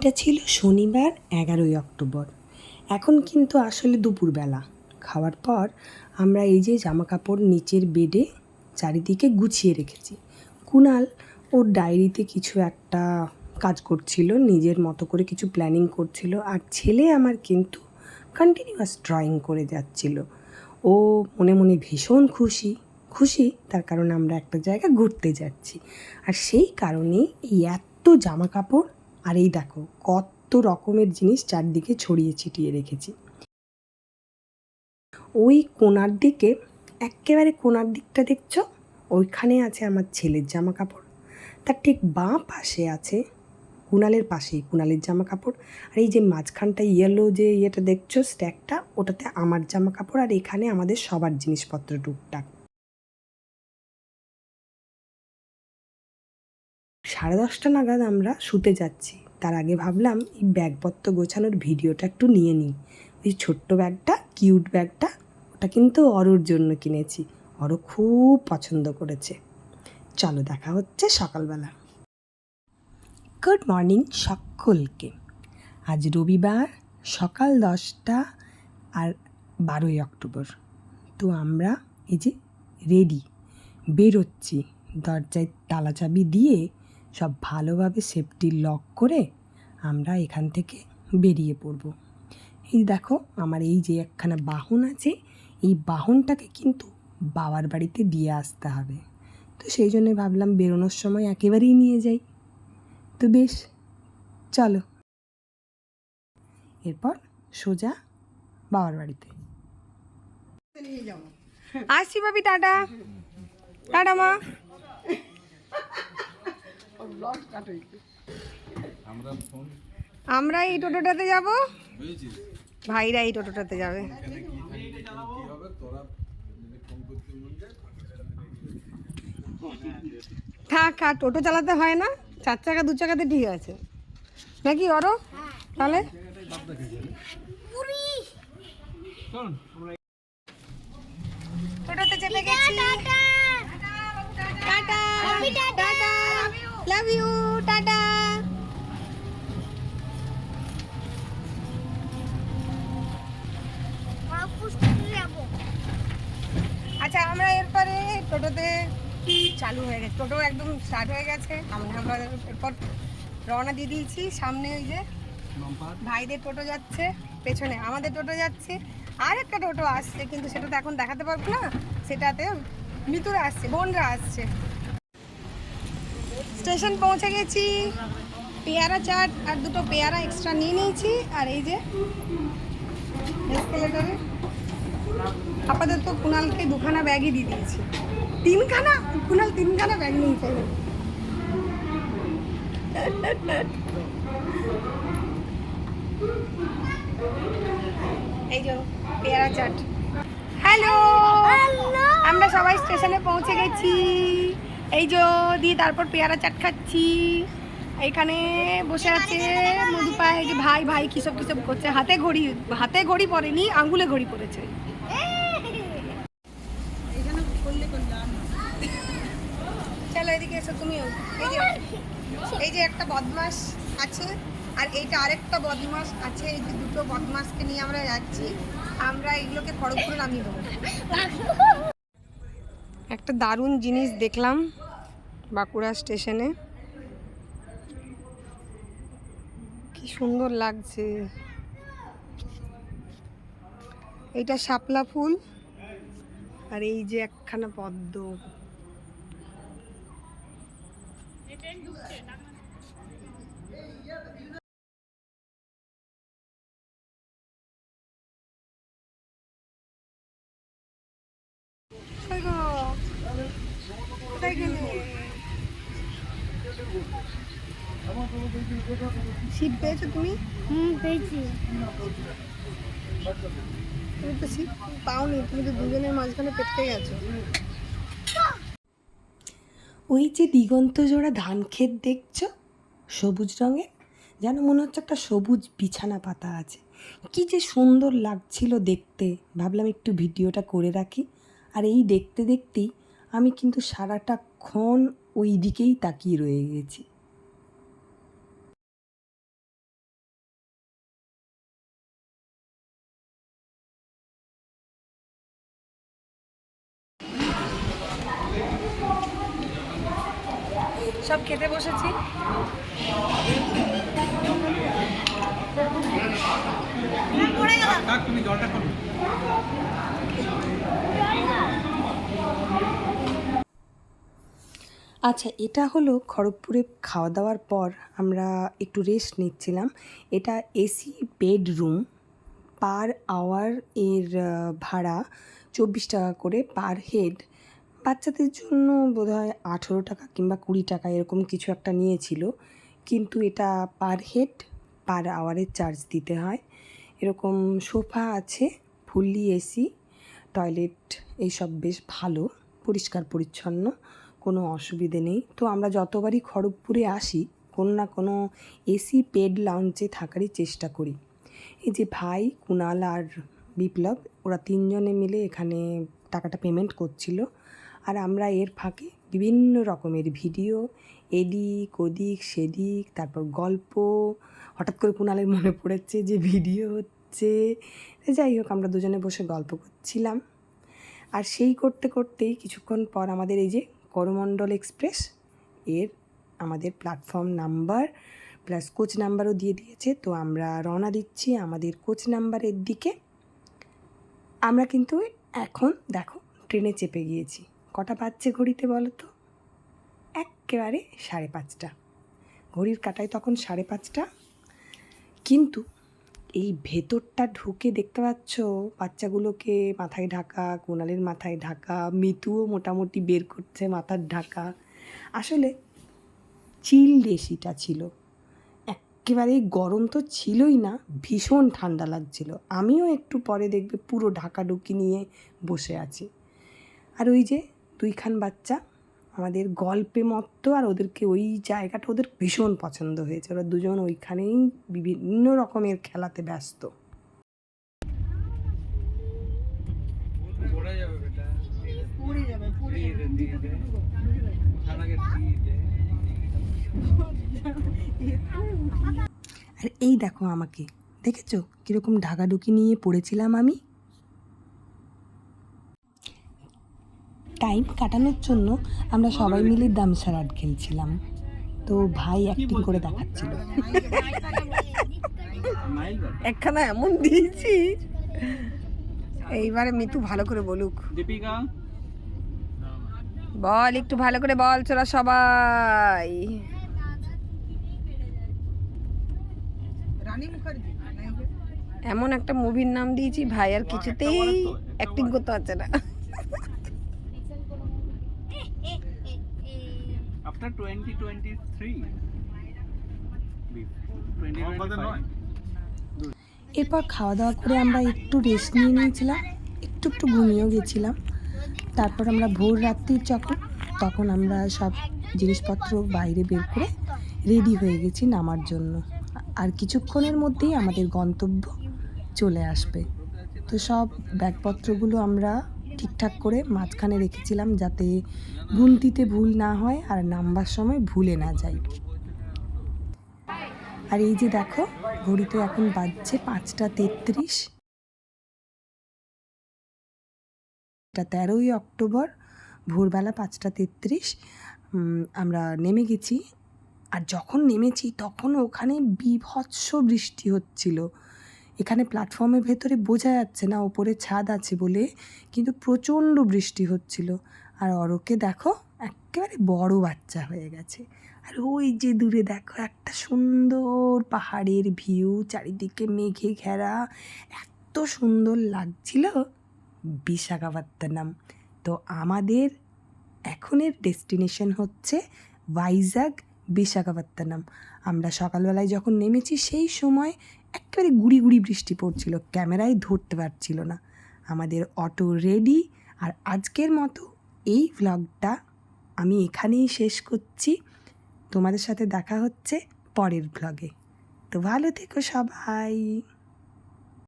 দিনটা ছিল শনিবার, এগারোই অক্টোবর। এখন কিন্তু আসলে দুপুরবেলা। খাওয়ার পর আমরা এই যে জামা কাপড় নিচের বেডে চারিদিকে গুছিয়ে রেখেছি। কুনাল ওর ডায়েরিতে কিছু একটা কাজ করছিল, নিজের মতো করে কিছু প্ল্যানিং করছিল আর ছেলে আমার কিন্তু কন্টিনিউয়াস ড্রয়িং করে যাচ্ছিল। ও মনে মনে ভীষণ খুশি খুশি তার কারণ আমরা একটা জায়গা ঘুরতে যাচ্ছি। আর সেই কারণেই এই এত জামা কাপড় আর এই দেখো কত রকমের জিনিস চারদিকে ছড়িয়ে ছিটিয়ে রেখেছি। ওই কোনার দিকে একেবারে কোনার দিকটা দেখছ? ওইখানে আছে আমার ছেলের জামা কাপড় তার ঠিক বাঁ পাশে আছে কুনালের পাশেই কুনালের জামা কাপড় আর এই যে মাঝখানটা ইয়েলো যে ইয়েটা দেখছ স্ট্যাকটা ওটাতে আমার জামা কাপড় আর এখানে আমাদের সবার জিনিসপত্র টুকটাক। সাড়ে দশটা নাগাদ আমরা শুতে যাচ্ছি। তার আগে ভাবলাম এই ব্যাগপত্র গোছানোর ভিডিওটা একটু নিয়ে নিই। ওই ছোট্ট ব্যাগটা, কিউট ব্যাগটা, ওটা কিন্তু অরোর জন্য কিনেছি। অরো খুব পছন্দ করেছে। চলো দেখা হচ্ছে সকালবেলা। গুড মর্নিং সকলকে। আজ রবিবার, সকাল দশটা আর বারোই অক্টোবর। তো আমরা এই যে রেডি, বেরোচ্ছি। দরজায় তালা চাবি দিয়ে সব ভালোভাবে সেফটি লক করে আমরা এখান থেকে বেরিয়ে পড়ব। এই দেখো আমার এই যে একখানা বাহন আছে এই বাহনটাকে কিন্তু বাবার বাড়িতে দিয়ে আসতে হবে। তো সেই জন্য ভাবলাম বেরোনোর সময় একেবারেই নিয়ে যাই। তো বেশ চলো। এরপর সোজা বাবার বাড়িতে। আসছি ভাবি টাটা। টাটা মা। আমরা এই টোটোটাতে যাব? ভাইরা এই টোটোটাতে যাবে। থাক থাক টোটো চালাতে হয় না। চার চাকা দু চাকাতে ঠিক আছে। নাকি অরো তাহলে? টোটোতে চেপে গেছি। Tata. Tata. Love you tata আচ্ছা আমরা এরপরে টোটোতে চালু হয়ে গেছে। টোটো একদম স্টার্ট হয়ে গেছে। আমরা আমরা এরপর রওনা দিয়ে দিয়েছি। সামনে ওই যে ভাইদের টোটো যাচ্ছে পেছনে আমাদের টোটো যাচ্ছে। আর একটা টোটো আসছে কিন্তু সেটা তো এখন দেখাতে পারব না। সেটাতে মিতুরা আসছে বোনরা আসছে। স্টেশন পৌঁছে গেছি। পেয়ারা চাট আর দুটো পেয়ারা এক্সট্রা নিয়ে নিয়েছি। আর এই যে এসকেলেটারে আপাতত কুণালকে দুখানা ব্যাগই দিয়ে দিয়েছি। তিনখানা? কুণাল তিনখানা ব্যাগ নিয়ে ফেলে এই যে পেয়ারা চাট। হ্যালো আমরা সবাই স্টেশনে পৌঁছে গেছি। এই যে দিয়ে তারপর পেয়ারা চাট খাচ্ছি। এইখানে বসে আছে মধু পায়, এই যে ভাই ভাই কিসব কিসব করছে। হাতে ঘড়ি হাতে ঘড়ি পরেনি আঙ্গুলে ঘড়ি পড়েছে চলো এদিকে এসো তুমিও এই যে এই যে একটা বদমাস আছে, আর এইটা আরেকটা বদমাস আছে, এই যে দুটো বদমাসকে নিয়ে আমরা যাচ্ছি। আমরা এগুলোকে খড়গপুরে নামিয়ে দেবো। একটা দারুণ জিনিস দেখলাম বাঁকুড়া স্টেশনে। কি সুন্দর লাগছে। এইটা শাপলা ফুল আর এই যে একখানা পদ্ম। সিট পেয়েছ তুমি? হুম পেয়েছি। তুমি তো সিট পাওনি তুমি তো দুজনের মাঝখানে পেটকে গেছো। ওই যে দিগন্ত জোড়া ধান ক্ষেত দেখছ? সবুজ রঙের? যেন মনে হচ্ছে একটা সবুজ বিছানা পাতা আছে। কি যে সুন্দর লাগছিল দেখতে। ভাবলাম একটু ভিডিওটা করে রাখি। আর এই দেখতে দেখতেই আমি কিন্তু সারাটা ক্ষণ ওই দিকেই তাকিয়ে রয়ে গেছি। সব খেতে বসেছি। আচ্ছা এটা হলো খড়গপুরে খাওয়া দাওয়ার পর আমরা একটু রেস্ট নিচ্ছিলাম। এটা এসি বেডরুম পার আওয়ার এর ভাড়া চব্বিশ টাকা করে পার হেড বাচ্চাদের জন্য বোধহয় আঠেরো টাকা কিংবা কুড়ি টাকা এরকম কিছু একটা নিয়েছিল। কিন্তু এটা পার হেড পার আওয়ারের চার্জ দিতে হয়। এরকম সোফা আছে, ফুললি এসি টয়লেট এইসব বেশ ভালো, পরিষ্কার পরিচ্ছন্ন, কোনো অসুবিধে নেই। তো আমরা যতবারই খড়গপুরে আসি, কোনো না কোনো এসি পেড লাউঞ্জে থাকারই চেষ্টা করি। এই যে ভাই কুণাল আর বিপ্লব, ওরা তিনজনে মিলে এখানে টাকাটা পেমেন্ট করছিল। আর আমরা এর ফাঁকে বিভিন্ন রকমের ভিডিও, এদিক, ওদিক, সেদিক, তারপর গল্প, হঠাৎ করে কুণালের মনে পড়েছে যে ভিডিও হচ্ছে। যাই হোক, আমরা দুজনে বসে গল্প করছিলাম। আর সেই করতে করতেই কিছুক্ষণ পর আমাদের এই যে করমণ্ডল এক্সপ্রেস, এর আমাদের প্ল্যাটফর্ম নাম্বার প্লাস কোচ নাম্বারও দিয়ে দিয়েছে। তো আমরা রওনা দিচ্ছি আমাদের কোচ নাম্বারের দিকে। আমরা কিন্তু এখন, দেখো, ট্রেনে চেপে গিয়েছি। কটা বাজছে ঘড়িতে বলো তো? একেবারে সাড়ে পাঁচটা। ঘড়ির কাটায় তখন সাড়ে পাঁচটা। কিন্তু এই ভেতরটা ঢুকে দেখতে পাচ্ছ, বাচ্চাগুলোকে মাথায় ঢাকা, কোনালের মাথায় ঢাকা, মিতুও মোটামুটি বের করছে মাথার ঢাকা। আসলে চিল এসিটা ছিল। একেবারে গরম তো ছিলই না, ভীষণ ঠান্ডা লাগছিল। আমিও একটু পরে দেখবে পুরো ঢাকাঢুকি নিয়ে বসে আছি। আর ওই যে দুইখান বাচ্চা। আমাদের গল্পে মত্ত আর ওদেরকে ওই জায়গাটা ওদের ভীষণ পছন্দ হয়েছে। ওরা দুজন ওইখানেই বিভিন্ন রকমের খেলাতে ব্যস্ত। আর এই দেখো আমাকে। দেখেছ? কীরকম ঢাকাঢুকি নিয়ে পড়েছিলাম আমি? টাইম কাটানোর জন্য আমরা সবাই মিলে দামসারাট খেলছিলাম। তো ভাই অ্যাক্টিং করে দেখাচ্ছিল। একখানা এমন দিয়েছি। এইবারে মিতু ভালো করে বলুক। দীপিকা। বল একটু ভালো করে বল চোরা সবাই। এমন একটা মুভির নাম দিয়েছি ভাই আর কিছুতেই অ্যাক্টিং করতে পারছে না। আফটার 2023 2025 এরপর খাওয়া দাওয়া করে আমরা একটু রেস্ট নিয়ে নিয়েছিলাম, একটু একটু ঘুমিয়েও গেছিলাম। তারপর আমরা ভোর রাত্রি যখন, তখন আমরা সব জিনিসপত্র বাইরে বের করে রেডি হয়ে গেছি নামার জন্য। আর কিছুক্ষণের মধ্যেই আমাদের গন্তব্য চলে আসবে। তো সব ব্যাগপত্রগুলো আমরা ঠিকঠাক করে মাঝখানে রেখেছিলাম যাতে গুনতিতে ভুল না হয় আর নামবার সময় ভুলে না যাই। আর এই যে দেখো ঘড়িতে এখন বাজছে পাঁচটা তেত্রিশ। তেরোই অক্টোবর, ভোরবেলা পাঁচটা তেত্রিশ। আমরা নেমে গেছি। আর যখন নেমেছি তখন ওখানে বিভৎস বৃষ্টি হচ্ছিল। এখানে প্ল্যাটফর্মের ভেতরে বোঝা যাচ্ছে না, ওপরে ছাদ আছে বলে কিন্তু প্রচণ্ড বৃষ্টি হচ্ছিল। আর অরকে দেখো, একেবারে বড় বাচ্চা হয়ে গেছে। আর ওই যে দূরে দেখো, একটা সুন্দর পাহাড়ের ভিউ চারিদিকে মেঘে ঘেরা। এত সুন্দর লাগছিল বিশাখাপত্তনম। তো আমাদের এখনের ডেস্টিনেশন হচ্ছে ভাইজাগ বিশাখাপত্তনম। আমরা সকালবেলায় যখন নেমেছি, সেই সময় একেবারে গুড়ি গুড়ি বৃষ্টি পড়ছিল, ক্যামেরায় ধরতে পারছিল না। আমাদের অটো রেডি আর আজকের মতো এই ভ্লগটা আমি এখানেই শেষ করছি। তোমাদের সাথে দেখা হচ্ছে পরের ভ্লগে তো ভালো থেকো সবাই।